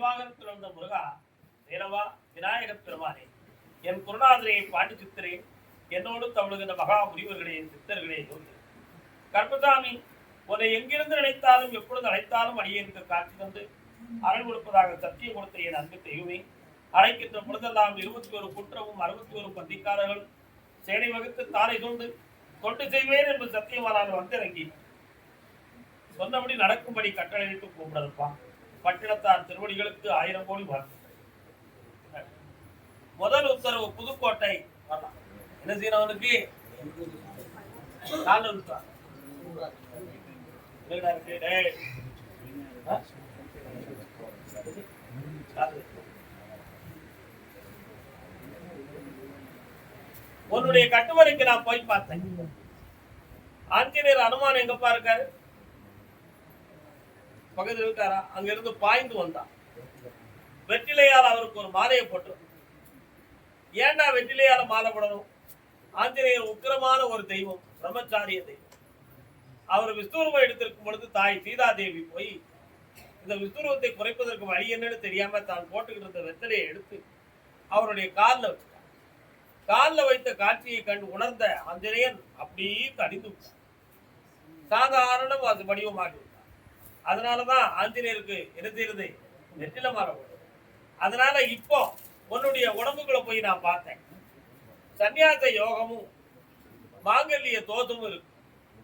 மயில்வாகனத்தில் வந்த முருகா தேனவா விநாயகர் பெருமானே என் குருநாதரே பாண்டு சித்தரே என்னோடு தமிழுகின்ற மகா முனிவர்களே சித்தர்களே யோகி கர்மசாமி உன்னை எங்கிருந்து நினைத்தாலும் எப்பொழுது அழைத்தாலும் அடியேனுக்கு காட்சி தந்து அருள் கொடுப்பதாக சத்தியம் கொடுத்த என் அன்பு தெய்வமே அழைக்கின்ற பொழுதெல்லாம் இருபத்தி ஒரு குற்றமும் அறுபத்தி ஒரு பந்திக்காரர்கள் சேனை வகுத்து தாரை கொண்டு தொண்டு செய்வேன் என்று சத்தியமானால் வந்திறங்கி சொன்னபடி நடக்கும்படி கட்டளையிட்டு கூப்பிடப்பா பட்டினத்தார் திருவடிகளுக்கு ஆயிரம் கோடி வாழ்த்துக்கள். முதல் உத்தரவு புதுக்கோட்டை. வரலாம். என்ன செய்யணும் அவனுக்கு? நாலு உன்னுடைய கட்டுமனைக்கு நான் போய் பார்த்தேன். ஆஞ்சநேயர் அனுமான் எங்கப்பா இருக்காரு? பக்கத்தில் இருக்காரா? அங்கிருந்து பாய்ந்து வந்தான். வெற்றிலையால் அவருக்கு ஒரு மாலையை போட்டு. ஏன்டா வெற்றிலையால மாலை போடணும்? ஆஞ்சநேயர் உக்கிரமான ஒரு தெய்வம் பிரம்மச்சாரிய தெய்வம். அவர் விஸ்வரூபம் எடுத்திருக்கும் பொழுது தாய் சீதாதேவி போய் இந்த விஸ்வரூபத்தை குறைப்பதற்கு வழி என்னன்னு தெரியாம தான் போட்டுக்கிட்டு இருந்த வெத்தலையை எடுத்து அவருடைய காலில் வச்சுட்டார் காலில் வைத்த காட்சியை கண்டு உணர்ந்த ஆஞ்சநேயன் அப்படியே கடிந்து சாதாரண அது வடிவமாகி அதனாலதான் ஆஞ்சநேயருக்கு என்ன செய்யறது நெற்றில மாறப்படும் அதனால இப்போ உன்னுடைய உடம்புக்குள்ள போய் நான் பார்த்தேன். சன்னியாச யோகமும் மாங்கல்ய தோஷமும் இருக்கு.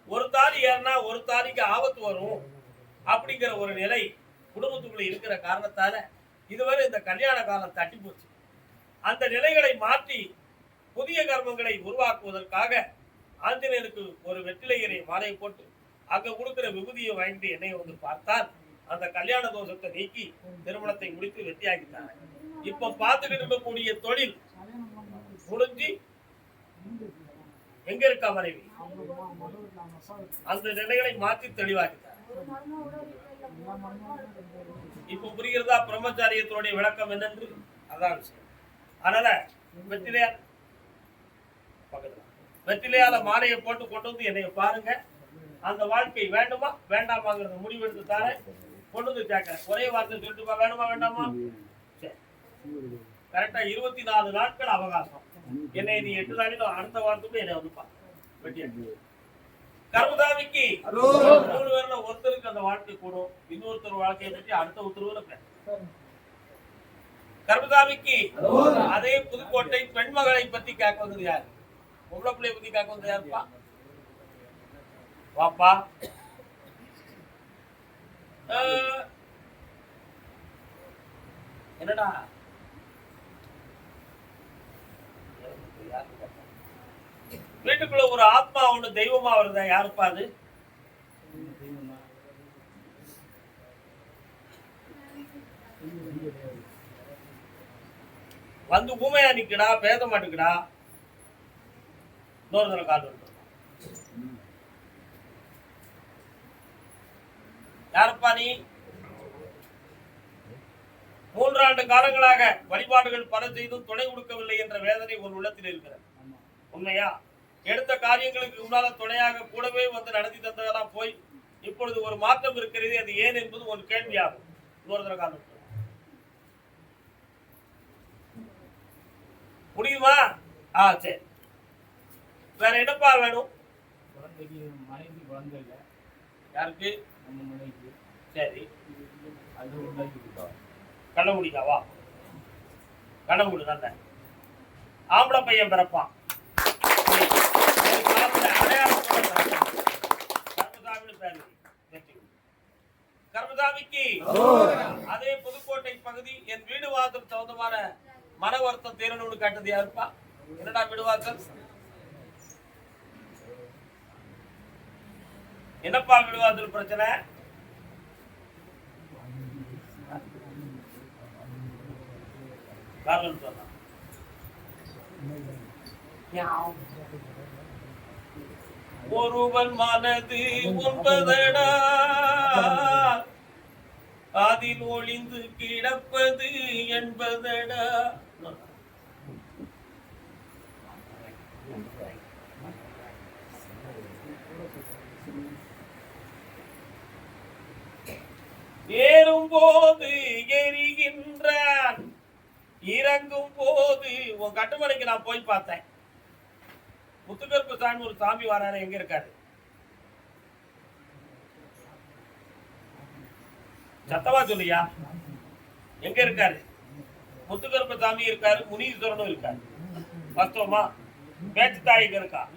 ஒரு தாலி ஏறினா ஒரு தாலிக்கு ஆபத்து வரும் அப்படிங்கிற ஒரு நிலை குடும்பத்துக்குள்ள இருக்கிற காரணத்தால இதுவரை இந்த கல்யாண காலம் தட்டி போச்சு. அந்த நிலைகளை மாற்றி புதிய கர்மங்களை உருவாக்குவதற்காக ஆஞ்சநேயருக்கு ஒரு வெற்றிலையரை மாலை போட்டு அங்க கொடுக்கிற விபூதியை வாங்கிட்டு என்னைய வந்து பார்த்தால் அந்த கல்யாண தோஷத்தை நீக்கி திருமணத்தை முடித்து வெற்றியாக்கிட்டாங்க இப்ப பார்த்துக்கிட்டு இருக்கக்கூடிய தொழில் முடிஞ்சு எங்க இருக்கா மனைவி? அந்த நிலைகளை மாற்றி தெளிவாக்கிட்டார் இப்ப புரிகிறதா பிரம்மச்சாரியத்தினுடைய விளக்கம் என்னென்று? அதான் விஷயம். அதனால வெற்றிலையார் பக்கத்துல. வெற்றிலையால மாலையை போட்டு கொண்டு வந்து என்னைய பாருங்க. அந்த வாழ்க்கை வேண்டுமா? வேண்டாமாங்கிறத முடிவெடுத்து தாரேன். கொண்டு வந்து கேட்கிறேன். ஒரே வார்த்தை சொல்லிட்டுமா? வேணுமா வேண்டாமா? சரி. கரெக்டா இருபத்தி நாலு நாட்கள் அவகாசம். என்னை நீ எட்டு நாளில் அடுத்த வாரத்துக்கு என்னை வந்துப்பா கர்மதாமிக்கு மூணு பேர்ல ஒருத்தருக்கு அந்த வாழ்க்கை கூடும். இன்னொருத்தர் வாழ்க்கையை பற்றி அடுத்த உத்தரவுல பேச. கர்மதாமிக்கு அதே புதுக்கோட்டை பெண்மகளை பத்தி கேட்க வந்தது யாரு? பொம்பளை பிள்ளைய பத்தி கேட்க வந்தது யாருப்பா? வாப்பா. என்னடா? வீட்டுக்குள்ள ஒரு ஆத்மா ஒண்ணு தெய்வமா வருதா? யாருப்பா அது? வந்து ஊமையா நிக்கடா பேச மாட்டேங்கடா இன்னொரு தடவை கால் யாருப்பா நீ? மூன்றாண்டு காலங்களாக வழிபாடுகள் பல செய்தும் துணை கொடுக்கவில்லை என்ற வேதனை உன் உள்ளத்தில் இருக்கிறது. உண்மையா? எடுத்த காரியங்களுக்கு முன்னால துணையாக கூடவே வந்து நடத்தி தந்ததெல்லாம் போய் இப்பொழுது ஒரு மாற்றம் இருக்கிறது. அது ஏன் என்பது ஒரு கேள்வியாகும். இன்னொரு தடவை கால் வருது. முடியுமா ஆ சரி. வேற என்னப்பா வேணும்? யாருக்கு? சரி அது உண்டாக்கி கொடுத்தோம் கண்ண முடிக்காவா முடி ஆம்பளை பையன் பிறப்பான். கர்மதாமிக்கு அதே புதுக்கோட்டை பகுதி என் வீடு வாதம் சம்பந்தமான மன வருத்தம் தீரணும்னு கேட்டது யாருப்பா? என்னடா வீடு வாசல்? என்னப்பா வீடு வாசல் பிரச்சனை? காரணம் சொன்னா. ஒருவன் மனது ஒன்பதடா. அதில் ஒளிந்து கிடப்பது என்பதடா. ஏறும் போது இறங்கும் போது உன் கட்டுமலைக்கு நான் போய் பார்த்தேன். முத்துக்கருப்பு சாமி ஒரு சாமி வராரு எங்க இருக்காரு? சத்தமா சொல்லியா எங்க இருக்காரு? முத்துக்கருப்பு சாமி இருக்காரு முனீஸ்வரனும் இருக்காரு. வாஸ்தவமா பேச்சு தாய்க்கு இருக்கா?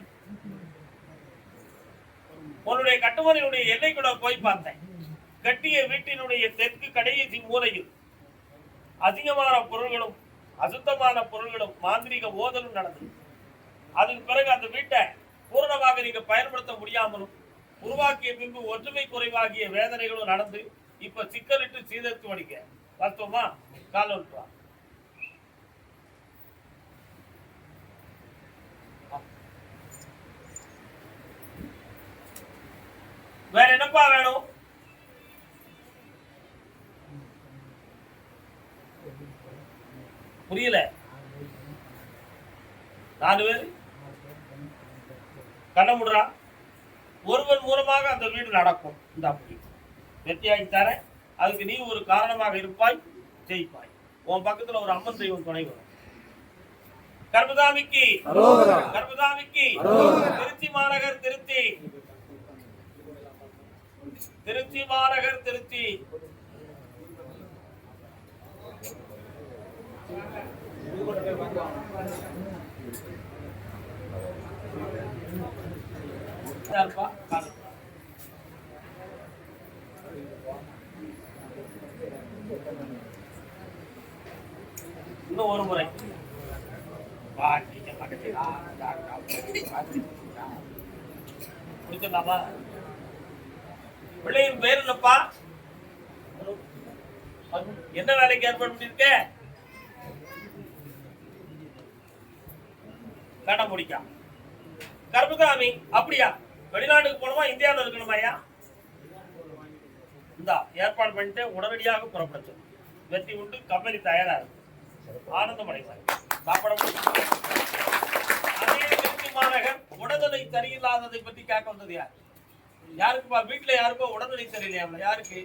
உன்னுடைய கட்டுமனையுடைய எல்லைக்குள்ள போய் பார்த்தேன். கட்டிய வீட்டினுடைய தெற்கு கடைசி மூலையில். அதிகமான பொருள்களும் அசுத்தமான பொருள்களும் மாந்திரிக ஓதலும் நடந்தது. அதுக்கு பிறகு அந்த வீட்டை பூரணமாக நீங்க பயன்படுத்த முடியாமலும் உருவாக்கிய பின்பு ஒற்றுமை குறைவாகிய வேதனைகளும் நடந்து இப்ப சிக்கலிட்டு சீதத்து வடிக்க வாஸ்தவமா? கால விட்டுவா வேற என்னப்பா வேணும்? புரியல. நாலு பேர்? கண்ண முடுறா. ஒருவன் மூலமாக அந்த வீடு நடக்கும். இந்த அப்படி வெற்றியாகி தரேன். அதுக்கு நீ ஒரு காரணமாக இருப்பாய் ஜெயிப்பாய். உன் பக்கத்துல ஒரு அம்மன் தெய்வம் துணை வரும். கர்மதாமிக்கு. கர்மதாமிக்கு. திருச்சி மாநகர் திருச்சி. திருச்சி மாநகர் திருச்சி யாருப்பா? காணோம். இன்னும் ஒரு முறை குடிக்கலாமா பிள்ளையின் பேர் என்னப்பா? என்ன வேலைக்கு ஏற்பாடு பண்ணிருக்கேன் கடை முடிக்காம கர்மசாமி அப்படியா? வெளிநாட்டுக்கு போகணுமா? இந்தியாவில் இருக்கணுமா ஐயா? இந்தா ஏற்பாடு பண்ணிட்டு உடனடியாக புறப்பட வெற்றி உண்டு கம்பெனி தயாரா இருக்கு. ஆனந்தம் அடைவார் சாப்பிட மாநகர் உடல்நிலை சரியில்லாததை பற்றி கேட்க வந்தது யார்? யாருக்குப்பா? வீட்டுல யாருக்கோ உடல்நிலை சரியில்லையா? யாருக்கு?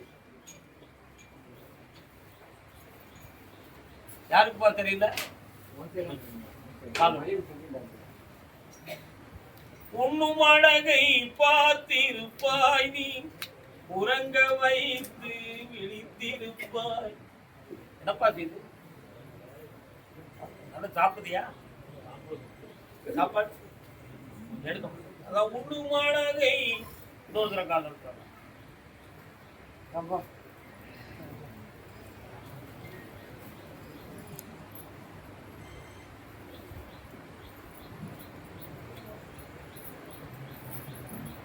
யாருக்குப்பா? தெரியல? உண்ணும் அழகை பார்த்திருப்பாய் நீ. உறங்க வைத்து விழித்திருப்பாய். என்னப்பா இது? நல்லா சாப்பிடுதியா சாப்பாடு? எடுக்கும் அதான் உண்ணும் அழகை இன்னொரு காலம் இருக்காங்க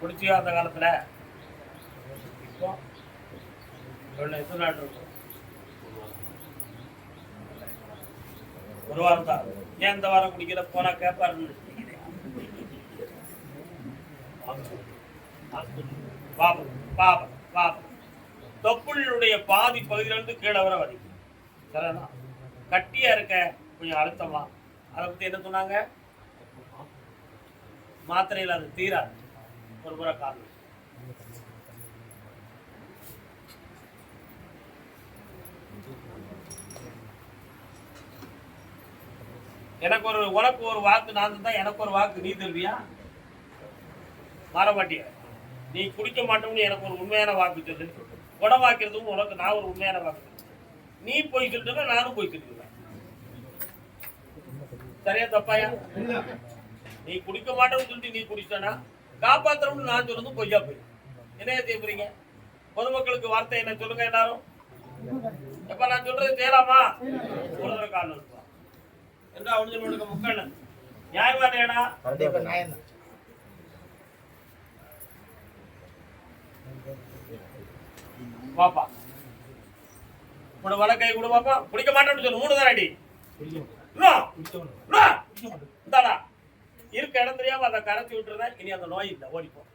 குடிச்சியா அந்த காலத்துல இப்போ எவ்வளவு எத்தனை நாள் இருக்கும் ஒரு வாரம் தான் ஏன் இந்த வாரம் குடிக்கல? போனா கேட்பாருன்னு பாபம் பாபம் பாபம். தொப்புளுடைய பாதி பகுதியிலிருந்து கீழே வர வரைக்கும் சரிண்ணா கட்டியா இருக்க கொஞ்சம் அழுத்தமா. அதை பத்தி என்ன சொன்னாங்க? மாத்திரையில் அது தீராது. ஒரு முறை காரணம் எனக்கு ஒரு உனக்கு ஒரு வாக்கு நான் தந்தா எனக்கு ஒரு வாக்கு நீ தருவியா? மாற மாட்டிய நீ குடிக்க மாட்டோம்னு எனக்கு ஒரு உண்மையான வாக்கு சொல்லு. குணமாக்கிறதும் உனக்கு நான் ஒரு உண்மையான வாக்கு சொல்லு. நீ போய் சொல்லிட்டு நானும் போய் சொல்லிடுவேன். சரியா தப்பாயா? நீ குடிக்க மாட்டோம்னு சொல்லிட்டு நீ குடிச்சனா? காப்பாத்துறோம்னு நான் சொல்றது பொய்யா போய் என்ன செய்ய பொதுமக்களுக்கு வார்த்தை என்ன சொல்லுங்க எல்லாரும்? எப்ப நான் சொல்றது செய்யலாமா கால் நிறுத்துவா. என்ன அவனுக்கு முக்கண்ண நியாயமா இல்லையாடா பாப்பா உன வழக்கை கொடு பாப்பா குடிக்க மாட்டேன்னு சொல்லு. மூணு தானடி இந்தாடா. இருக்க இடம் தெரியாம அதை கரைச்சி விட்டுருந்தேன் இனி அந்த நோய் இல்லை. ஓடிப்போம்.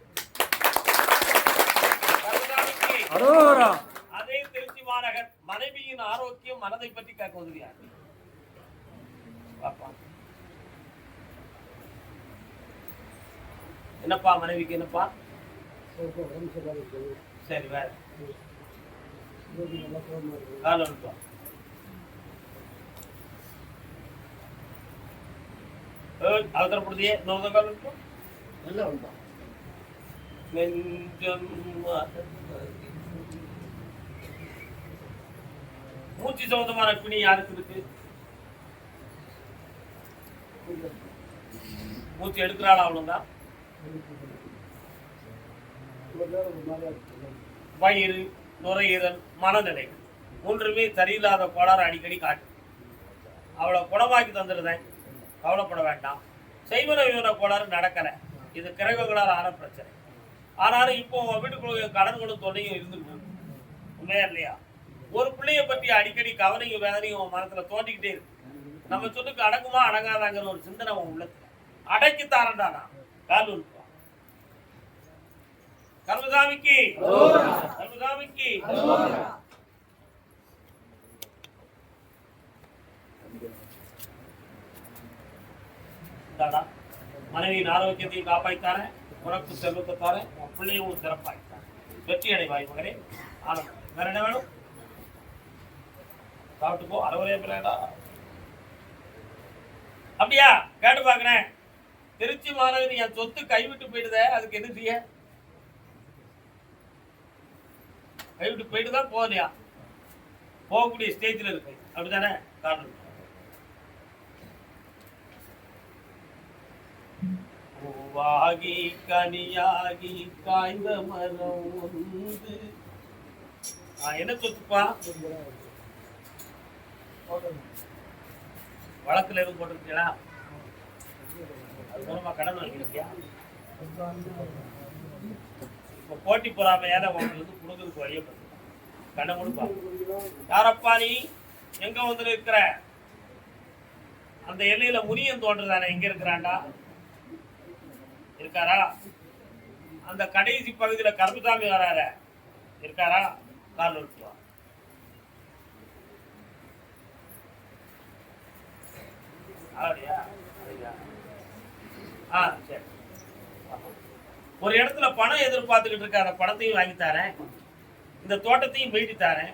அதே திருச்சி மாநகர் மனைவியின் ஆரோக்கியம் மனதை பற்றி கேட்க உதவியார் பாப்பா. என்னப்பா மனைவிக்கு என்னப்பா? சரி வேற. இருக்கும் நல்லா வந்தான் நெஞ்சம் மூச்சு சம்பந்தமான பிணி யாருக்கு இருக்கு மூச்சு எடுக்கிறாளா அவ்வளவுதான் வயிறு நுரையீரல் மனநிலை மூன்றுமே சரியில்லாத கோளாறு அடிக்கடி காட்டு அவளை குணமாக்கி தந்துடுதேன் கவலைப்பட வேண்டாம் செய்வன விவர கோளாறு நடக்கல. இது கிரகங்களால் ஆன பிரச்சனை. ஆனாலும் இப்போ வீட்டுக்குள்ள கடன் கொண்டு தொல்லையும் இருந்துட்டு. உண்மையா இல்லையா? ஒரு பிள்ளைய பற்றி அடிக்கடி கவலையும் வேதனையும் உன் மனசுல தோண்டிக்கிட்டே இருக்கு. நம்ம சொல்லுக்கு அடங்குமா அடங்காதாங்கிற ஒரு சிந்தனை உன் உள்ளத்துல. அடக்கி தாரண்டானா கால் உழுப்பா கர்மசாமிக்கு கர்மசாமிக்கு தாடா மனைவியின் ஆரோக்கியத்தையும் காப்பாய்த்தாரேன் உனக்கு செல்வத்தை தாரேன் உன் பிள்ளையும் உன் சிறப்பாய்த்தாரேன் வெற்றி அடைவாய் மகனே. ஆனந்தம் வேற என்ன வேணும்? சாப்பிட்டு போ அறுவரே பிள்ளைடா அப்படியா? கேட்டு பாக்குறேன் திருச்சி மாநகரி என் சொத்து கைவிட்டு போயிடுத அதுக்கு என்ன செய்ய? கைவிட்டு போயிட்டு தான் போகலையா போகக்கூடிய ஸ்டேஜில் இருக்கு. அப்படிதானே காரணம். பூவாகி கனியாகி காய்ந்த மரம் உண்டு. என்ன சொத்துப்பா? வழக்கில் எதுவும் போட்டிருக்கீங்களா அது கடன் வாங்கியிருக்கியா? இப்போ போட்டி பொறாமையால உங்களுக்கு கொடுக்குறதுக்கு கொடுக்கறதுக்கு வழியை கடன் கொடுப்பா. யாரப்பா நீ? எங்க வந்து இருக்கிற அந்த எல்லையில முனியன் தோன்றுதானே எங்க இருக்கிறான்டா? இருக்காரா? அந்த கடைசி பகுதியில கருப்புசாமி வராற இருக்காரா? கால் விட்டுவா அப்படியா ஆ சரி. ஒரு இடத்துல பணம் எதிர்பார்த்துக்கிட்டு இருக்க அந்த பணத்தையும் வாங்கி தரேன். இந்த தோட்டத்தையும் மீட்டி தரேன்.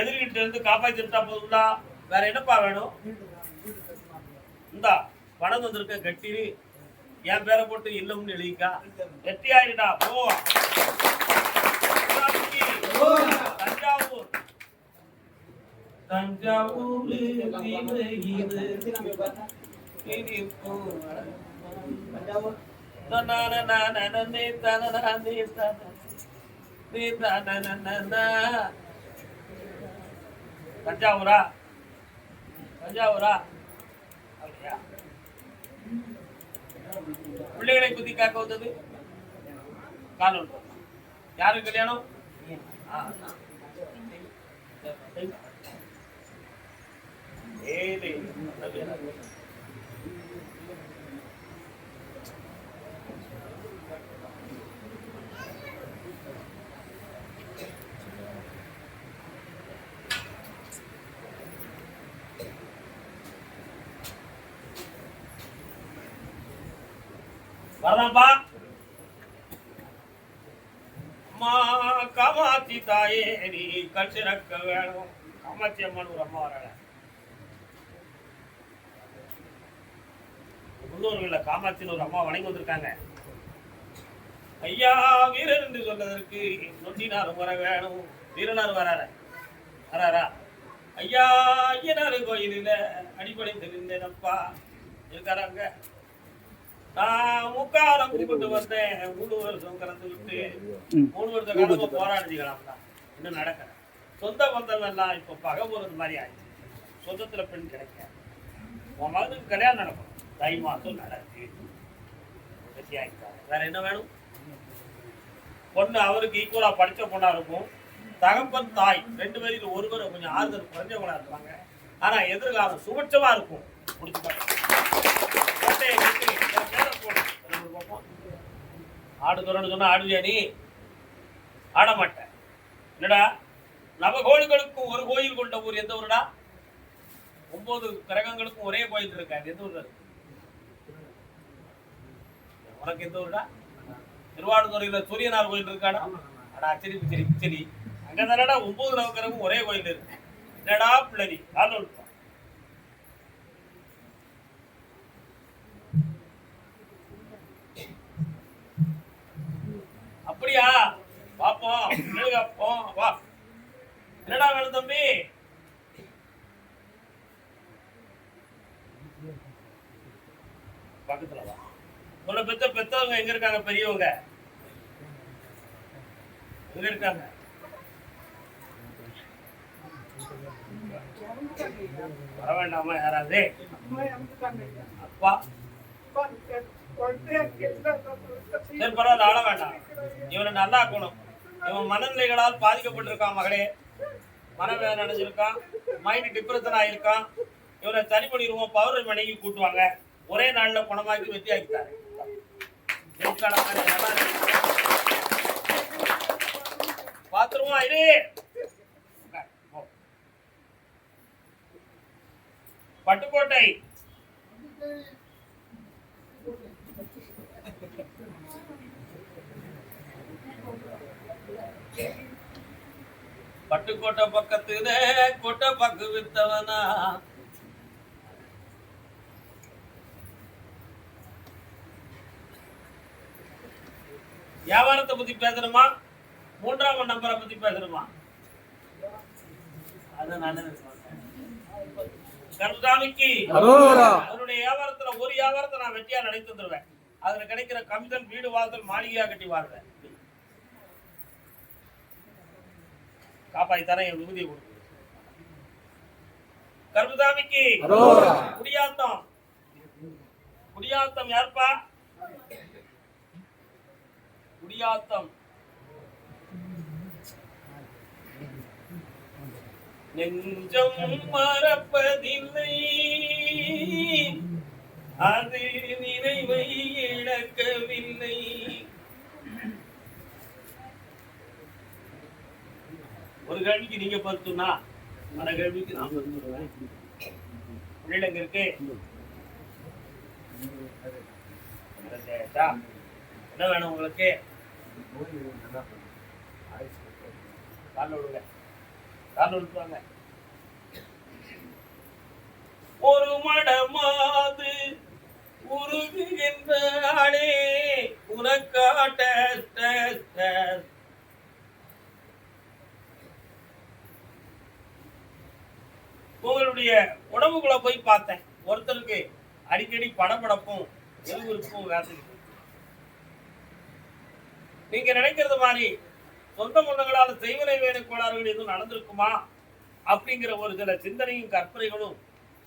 எதிர்கிட்ட இருந்து காப்பாத்திட்டா போதுங்களா? வேற என்னப்பா வேணும்? இந்தா பணம் வந்திருக்க கட்டி என் பேரை போட்டு இல்லம்னு எழுதிக்கா. வெற்றி ஆயிடுடா போ தஞ்சாவூர்? தஞ்சாவூர்? பிள்ளைகளை குத்தி காக்க வந்தது கால் யாரு யாருக்கு கல்யாணம் ஆ. ஏழு. வரலாம்பா அம்மா காமாட்சி தாயே நீ கல் வேணும். காமாட்சி அம்மன் ஒரு அம்மா வராங்க. முன்னோர்களில் காமாட்சின்னு ஒரு அம்மா வணங்கி வந்திருக்காங்க. ஐயா வீரர் என்று சொன்னதற்கு நொண்டினார் வர வேணும். வீரனார் வரார. வராரா? ஐயா ஐயனார் கோயிலில் அடிப்படைந்து நின்றேனப்பா. இருக்காராங்க முக்காலம் கூப்பிட்டு வந்தேன். மூணு வருஷம் கலந்து விட்டு மூணு வருஷ காலமா போராடிக்கலாம் தான் இன்னும் நடக்கல. சொந்த பந்தம் எல்லாம் இப்போ பகை போறது மாதிரி ஆயிடுச்சு. சொந்தத்துல பெண் கிடைக்க உன் மகனுக்கு கல்யாணம் நடக்கும் தை மாசம் நடக்கு. வேற என்ன வேணும்? பொண்ணு அவருக்கு ஈக்குவலா படிச்ச பொண்ணா இருக்கும். தகப்பன் தாய் ரெண்டு பேருக்கு ஒருவர் கொஞ்சம் ஆறுதல் குறைஞ்சவங்களா இருப்பாங்க. ஆனா எதிர்காலம் சுபட்சமா இருக்கும். முடிச்சு ஆடு துறன்னு சொன்னா ஆடுவியா நீ? ஆட மாட்டேன் என்னடா? நவ கோயில்களுக்கும் ஒரு கோயில் கொண்ட ஊர் எந்த ஊருடா? ஒன்பது கிரகங்களுக்கும் ஒரே கோயில் இருக்காது எந்த ஊர்ல இருக்கு? உனக்கு எந்த ஊருடா? திருவாடுதுறையில சூரியனார் கோயில் இருக்காடா? அடா சரி சரி சரி. அங்க தானடா ஒன்பது நவக்கிரகம் ஒரே கோயில் இருக்கு. என்னடா பிள்ளை கால் அப்படியா? பாப்போம் வா. என்னடா வேணும் தம்பி? பக்கத்துல வா. உன்னை பெத்த பெத்தவங்க எங்க இருக்காங்க? பெரியவங்க. எங்க இருக்காங்க? வர வேண்டாமா யாராவது? அப்பா. சரி பரவாயில்ல ஆள வேண்டாம். இவனை நல்லா ஆக்கணும். இவன் மனநிலைகளால் பாதிக்கப்பட்டிருக்கான் மகளே. மனவேதனை அடைஞ்சிருக்கான். Mind depression ஆயிருக்கான். இவனை சரி பண்ணிடுவோம் பவர் மணிக்கு கூட்டுவாங்க. ஒரே நாளில் குணமாக்கி வெற்றி ஆக்கிட்டாரு பாத்துருவோம் இரு பட்டுக்கோட்டை. பட்டுக்கோட்டை பக்கத்துல கொட்டை பக்கு வித்தவனா? வியாபாரத்தை பத்தி பேசணுமா? மூன்றாம் நம்பரை பத்தி பேசணுமா? அதான் நல்லது. கருதாமிக்கு அரோரா. அவருடைய வியாபாரத்துல ஒரு வியாபாரத்தை நான் வெற்றியா நடத்தி தந்துருவேன். அதுல கிடைக்கிற கமிஷன் வீடு வாழ்தல் மாளிகையா கட்டி வாழ்வேன். காப்பாய் தரேன் என் விகுதியை கொடுக்கு கருதாமிக்கு அரோரா. குடியாத்தம். குடியாத்தம் யாருப்பா? குடியாத்தம். நெஞ்சம் மறப்பதில்லை. அது நினைவை இழக்கவில்லை. ஒரு கேள்விக்கு நீங்க பார்த்தோம்னா மன கேள்விக்கு நான் பருத்துருவேன் பிள்ளைங்க இருக்கு. என்ன வேணும் உங்களுக்கு? கால் விடுங்க. கால் விடுவாங்க ஒரு மடமாது உருகுகின்றாளே உனக்காட்ட உங்களுடைய உடம்புக்குள்ள போய் பார்த்தேன். ஒருத்தருக்கு அடிக்கடி படபடப்பும் விறுவிறுப்பும் வேசனிக்கும் நீங்க நினைக்கிறது மாதிரி சொந்த முன்னங்களால் செய்வனை வேலை கோளாறுகள் எதுவும் நடந்திருக்குமா? அப்படிங்கிற ஒரு சில சிந்தனையும் கற்பனைகளும்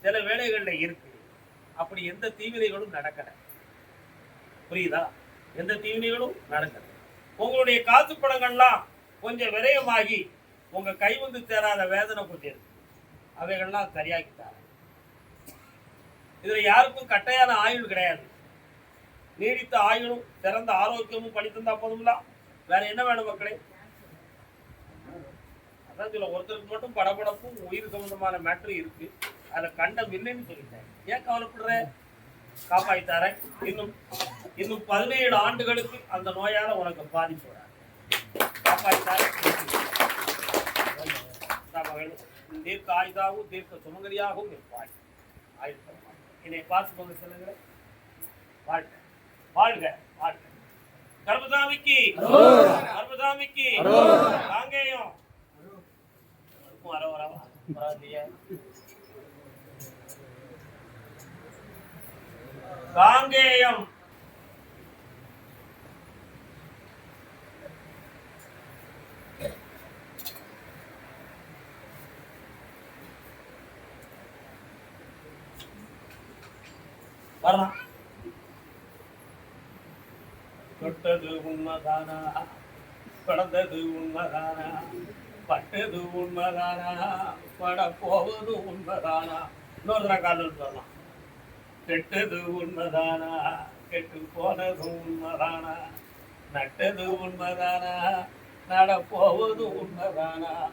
சில வேலைகளில் இருக்கு. அப்படி எந்த தீவினைகளும் நடக்கல. புரியுதா? எந்த தீவினைகளும் நடக்கல. உங்களுடைய காசு படங்கள்லாம் கொஞ்சம் விரயமாகி உங்க கை வந்து சேராத வேதனை கொண்டிருக்கு அவைகள்லாம் சரியாக்கிட்டாங்க. இதுல யாருக்கும் கட்டையான ஆயுள் கிடையாது. நீடித்த ஆயுளும் சிறந்த ஆரோக்கியமும் பணி தந்தா வேற என்ன வேணும் மக்களே? அதான் சொல்ல ஒருத்தருக்கு மட்டும் படபடப்பும் உயிர் சம்பந்தமான மேட்ரு இருக்கு. அதை கண்டம் இல்லைன்னு சொல்லிட்டேன். ஏன் கவலைப்படுற? காப்பாய்த்தாரேன் இன்னும் இன்னும் பதினேழு ஆண்டுகளுக்கு அந்த நோயால உனக்கு பாதிப்பு வராது. காப்பாய்த்தாரேன் மகள் தீர்க்க ஆயுதாகவும் தீர்க்க சுமங்கலியாகவும் இருப்பாய் ஆயுள் என்னை பார்த்து கொண்டு செல்லுங்கள் வாழ்க வாழ்க வாழ்க கர்மசாமிக்கு அரோரா. கர்மசாமிக்கு அரோரா. காங்கேயம் வர வர வராதியா காங்கேயம் வரலாம். தொட்டது உண்மைதானா? கடந்தது உண்மைதானா? பட்டது உண்மைதானா? பட போவது உண்மைதானா? இன்னொரு தடவை காதல் சொல்லலாம் கெட்டது உண்மைதானா? கெட்டு போனது உண்மைதானா? நட்டது உண்மைதானா? நட போவது உண்மைதானா?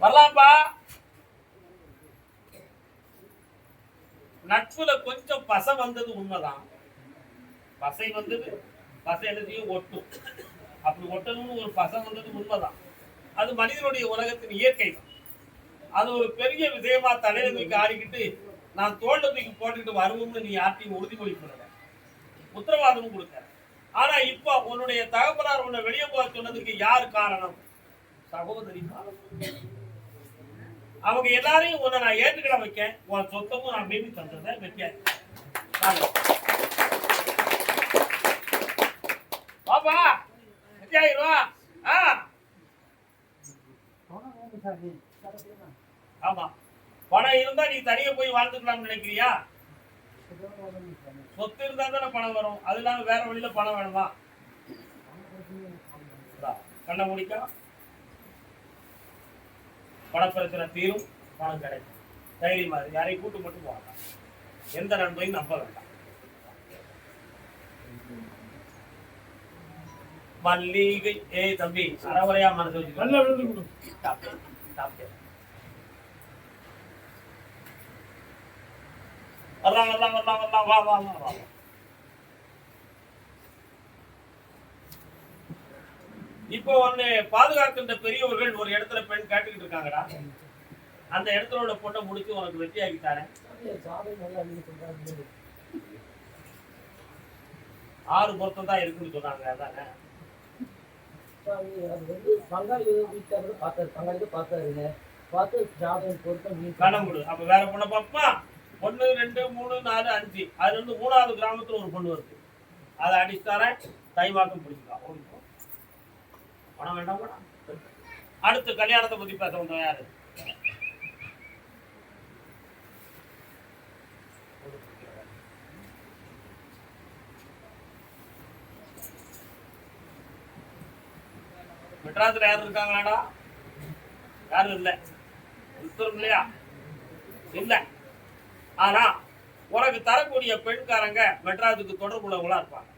வரலாம்ப்பா நட்புல கொஞ்சம் பசை வந்தது உண்மைதான். பசை வந்தது பசை எல்லாத்தையும் ஒட்டும். அப்படி ஒட்டணும்னு ஒரு பசை வந்தது உண்மைதான். அது மனிதனுடைய உலகத்தின் இயற்கை தான். அது ஒரு பெரிய விஷயமா தலையில தூக்கி ஆடிக்கிட்டு நான் தோல்ல தூக்கி போட்டுக்கிட்டு வருவோம்னு நீ யார்ட்டையும் உறுதிமொழி பண்ணல உத்தரவாதமும் கொடுக்க ஆனா இப்போ உன்னுடைய தகப்பனார் உன்னை வெளியே போக சொன்னதுக்கு யார் காரணம்? சகோதரி காரணம். அவங்க எல்லாரையும் உன்னை நான் ஏற்றுக்கிட வைக்கேன். உன் சொத்தமும் நான் மீறி தந்துடுறேன். வெற்றியாரு பாப்பா வெற்றியாயிருவா ஆ. ஆமா. பணம் இருந்தா நீ தனியா போய் வாழ்ந்துக்கலாம்னு நினைக்கிறியா? சொத்து இருந்தா தானே பணம் வரும். அது இல்லாம வேற வழியில பணம் வேணுமா? இந்தா, கண்ணை பணப்பிரச்சனை தீரும் பணம் கிடைக்கும். தைரியமா இரு. யாரையும் கூட்டு மட்டும் போவாங்க எந்த நண்பையும் நம்ப வேண்டாம். மல்லிகை ஏய் தம்பி அறவரையா மனசு வச்சுக்கோ. நல்லா விழுந்து கொடு. வரலாம் வரலாம் வரலாம் வரலாம் வா வா வா வா இப்போ ஒண்ணு பாதுகாக்கின்ற பெரியவர்கள் ஒரு இடத்துல பெண் கேட்டுக்கிட்டு இருக்காங்கடா. அந்த இடத்துல உள்ள பொண்ணை முடிச்சு உனக்கு வெற்றி ஆக்கி தரேன். ஆறு பொருத்தம் தான் இருக்குன்னு சொன்னாங்க அதானே? அது வந்து பங்காளி வீட்டுல பார்த்தாரு பங்காளி பார்த்தாருங்க பார்த்து ஜாதகம் பொருத்தம் நீ கணம் கொடு. அப்ப வேற பொண்ணை பார்ப்பா ஒண்ணு ரெண்டு மூணு நாலு அஞ்சு. அதுல இருந்து மூணாவது கிராமத்துல ஒரு பொண்ணு வருது. அதை அடிச்சு தரேன் தைவாக்கம் பிடிச்சிக்கலாம் ஓடிப்போ பணம் வேண்டாம் பணம் அடுத்து கல்யாணத்தை பத்தி பேச வந்தோம் யாரு மெட்ராஸ்ல யாரும் இருக்காங்களாடா? யாரும் இல்லை. உத்தரம் இல்லையா? இல்ல. ஆனா உனக்கு தரக்கூடிய பெண்காரங்க மெட்ராஸுக்கு தொடர்புள்ளவங்களா இருப்பாங்க.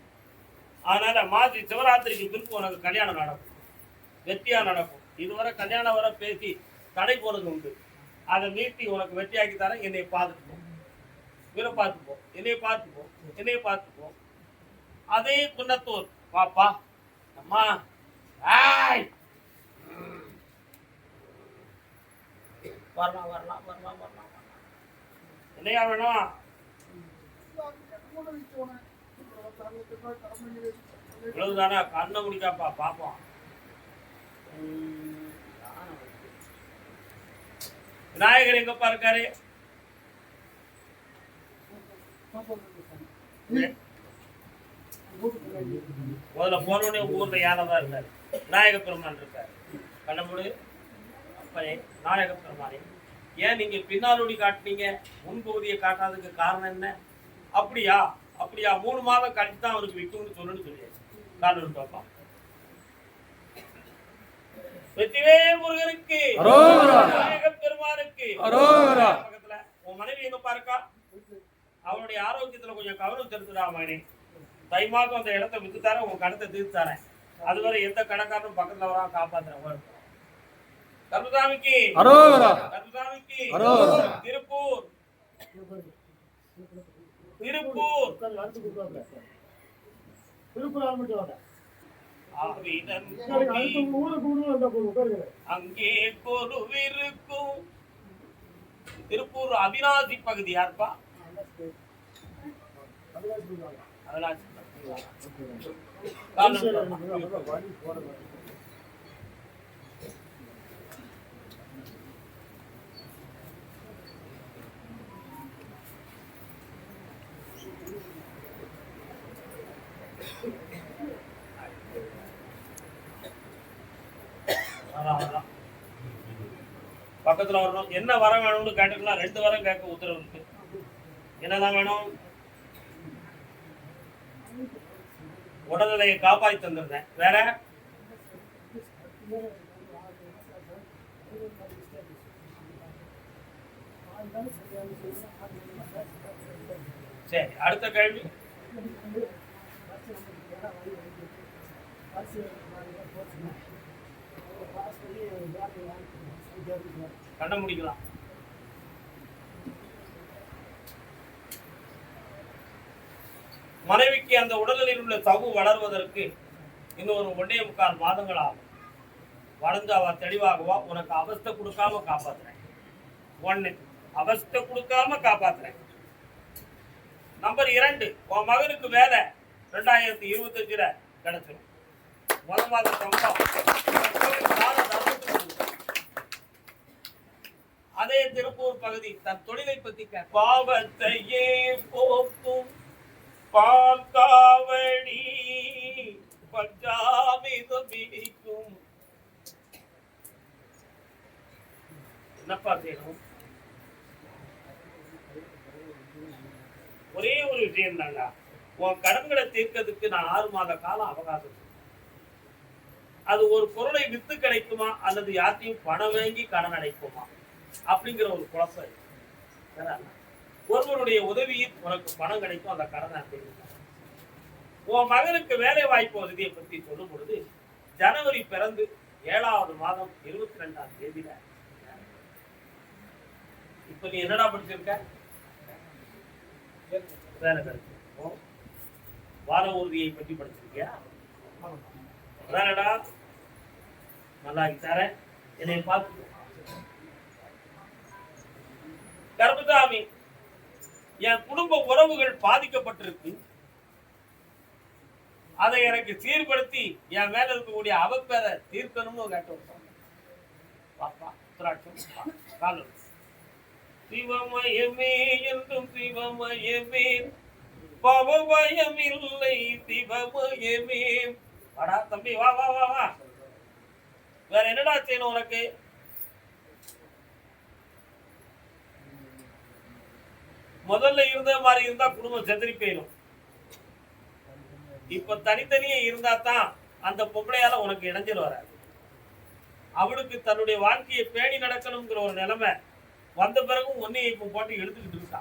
அதனால மாசி சிவராத்திரிக்கு பிறகு உனக்கு கல்யாணம் நடக்கும். வெற்றியா நடக்கும். இதுவரை கல்யாணம் வர பேசி தடை போறது உண்டு. அதை நீட்டி உனக்கு வெற்றியாக்கி தரேன். என்னை பார்த்துப்போம் இவரை பார்த்துப்போம் என்னைய பார்த்துப்போம் என்னைய பார்த்துப்போம் அதே குன்னத்தூர் பாப்பா அம்மா. ஆய் வரலாம் வரலாம் வரலாம் வரலாம் என்னையா வேணும்? இவ்வளவுதானா? கண்ணை முடிக்காப்பா பாப்போம். விநாயகர் எங்கப்பா இருக்காரு? முதல்ல போனோடனே ஊர்ல யானை தான் இருக்காரு விநாயக பெருமான் இருக்காரு. கண்ணமுடு அப்பனே விநாயக பெருமானே ஏன் நீங்க பின்னாலோடி காட்டுனீங்க? முன்பகுதியை காட்டாததுக்கு காரணம் என்ன? அப்படியா? அப்படியா? மூணு மாதம் கழிச்சு தான் அவருக்கு விற்கும்னு சொல்லணும்னு சொல்லியாச்சு. காரணம் பாப்பா வெற்றிவே. விநாயக பெருமானுக்கு. பக்கத்துல உன் மனைவி எங்க பாருக்கா அவனுடைய ஆரோக்கியத்துல கொஞ்சம் கவனம் செலுத்துடா மகனே. தை மாதம் அந்த இடத்த வித்து தரேன் உன் கடத்தை தீர்த்து தரேன் அதுவரை எந்த கடைக்காரனும் பக்கத்துல வரா காப்பாத்துறேன் கருதாமிக்கு. கருதாமிக்கு. திருப்பூர். திருப்பூர். திருப்பூர் அங்கே கொலுவிருக்கும் திருப்பூர் அவினாசி பகுதி யாருப்பா? அவினாசி அதான், பக்கத்தில் பக்கத்துல வரணும். என்ன வரம் வேணும்னு கேட்டுக்கலாம் ரெண்டு வரம் கேட்க உத்தரவு இருக்கு. என்னதான் வேணும்? உடல்நிலையை காப்பாற்றி தந்திருந்தேன். வேற? சரி அடுத்த கேள்வி. கண்ண முடிக்கலாம். மனைவிக்கு அந்த உடலில் உள்ள சவு வளர்வதற்கு இன்னும் ஒரு ஒன்றே முக்கால் மாதங்கள் ஆகும் வளர்ந்து அவ தெளிவாகவா? உனக்கு அவஸ்தை கொடுக்காம காப்பாத்துறேன். ஒன்று அவஸ்தை கொடுக்காம காப்பாத்துறேன். நம்பர் இரண்டு உன் மகனுக்கு வேலை ரெண்டாயிரத்தி இருபத்தஞ்சுல கிடைச்சிடும் முதல் மாதம் சம்பளம் தான தர்மத்துக்கு கொடுக்கும். அதே திருப்பூர் பகுதி. தன் தொழிலை பத்தி பாவத்தையே போக்கும்? பால் காவடி பஞ்சாமிதம் பிடிக்கும் என்னப்பா செய்யணும்? ஒரே ஒரு விஷயம் தாங்க உன் கடன்களை தீர்க்கிறதுக்கு நான் ஆறு மாத காலம் அவகாசம் அது ஒரு பொருளை வித்து கிடைக்குமா? அல்லது யார்த்தையும் பணம் வாங்கி கடன் அடைக்குமா? அப்படிங்கிற ஒரு குழப்பம். இருக்கு. வேற ஒருவருடைய உதவியில் உனக்கு பணம் கிடைக்கும் அந்த கடனை அப்படின்னு உன் மகனுக்கு வேலை வாய்ப்பு வசதியை பற்றி சொல்லும் பொழுது ஜனவரி பிறந்து ஏழாவது மாதம் இருபத்தி ரெண்டாம் தேதியில இப்ப நீ என்னடா படிச்சிருக்க? வேலை கிடைக்கும். வார உறுதியை பற்றி படிச்சிருக்கியா? வேறடா நல்லா தரேன். என்னை பார்த்து கர்மதாமி என் குடும்ப உறவுகள் பாதிக்கப்பட்டிருக்கு. அதை எனக்கு சீர்படுத்தி என் மேல இருக்கக்கூடிய அவப்பேரை தீர்க்கணும்னு கேட்டு பாப்பா திராட்சம் கால் சிவமயமே என்றும் சிவமயமே பவபயம் இல்லை சிவமயமே. வாடா தம்பி வா வா வா வா. வேற என்னடா செய்யணும் உனக்கு? முதல்ல இருந்த மாதிரி இருந்தா குடும்பம் செதறி போயிடும் இப்ப தனித்தனியே இருந்தா தான் அந்த பொம்பளையால உனக்கு இடைஞ்சல் வராது. அவளுக்கு தன்னுடைய வாழ்க்கையை பேணி நடக்கணுங்கிற ஒரு நிலைமை வந்த பிறகும் ஒன்னையும் இப்ப போட்டு எடுத்துக்கிட்டு இருக்கா.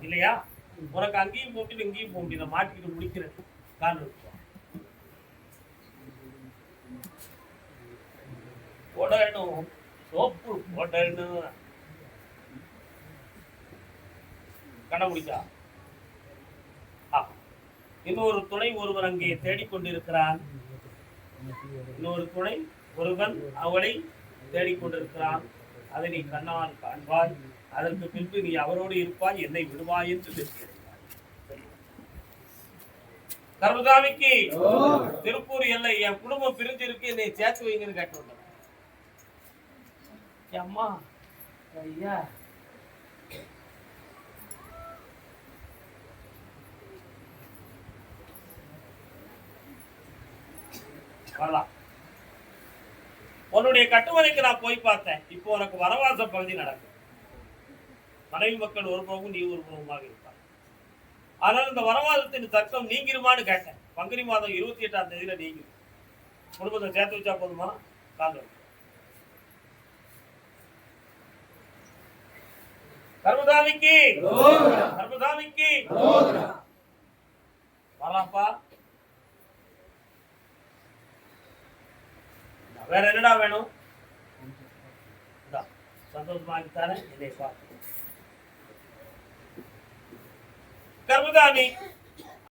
இல்லையா? உனக்கு அங்கேயும் போட்டு இங்கேயும் போக முடியல மாட்டிக்கிட்டு முடிக்கிறேன். காரணம் போடணும். சோப்பு போடணும். கண்டுபிடிச்சா? ஆ. இன்னொரு துணை ஒருவர் அங்கே தேடிக்கொண்டிருக்கிறான். இன்னொரு துணை ஒருவன் அவளை தேடிக்கொண்டிருக்கிறான். அதை நீ கண்ணால் காண்பாய். அதற்கு பின்பு நீ அவரோடு இருப்பாய். என்னை விடுவாய் என்று கர்மதாமிக்கு திருப்பூர் எல்லை என் குடும்பம் பிரிஞ்சிருக்கு. என்னை சேர்த்து வைங்கன்னு கேட்டு அம்மா ஐயா. வரலாம். உன்னுடைய கட்டுமனைக்கு நான் போய் பார்த்தேன். இப்போ உனக்கு வனவாச பகுதி நடக்கும். மனைவி மக்கள் ஒரு புறமும் நீ ஒரு புறமாக இருப்பார் ஆனால் இந்த வனவாசத்தின் தர்க்கம் நீங்கிருமான்னு கேட்டேன். பங்குனி மாதம் இருபத்தி எட்டாம் தேதியில நீங்கிரும் குடும்பத்தை சேர்த்து வச்சா போதுமா? கால். கர்மதாமிக்கு கர்மதாமிக்கு வரலாம்ப்பா வேற என்னடா வேணும்? இந்தா, என்னை பார்த்து கர்மதாமி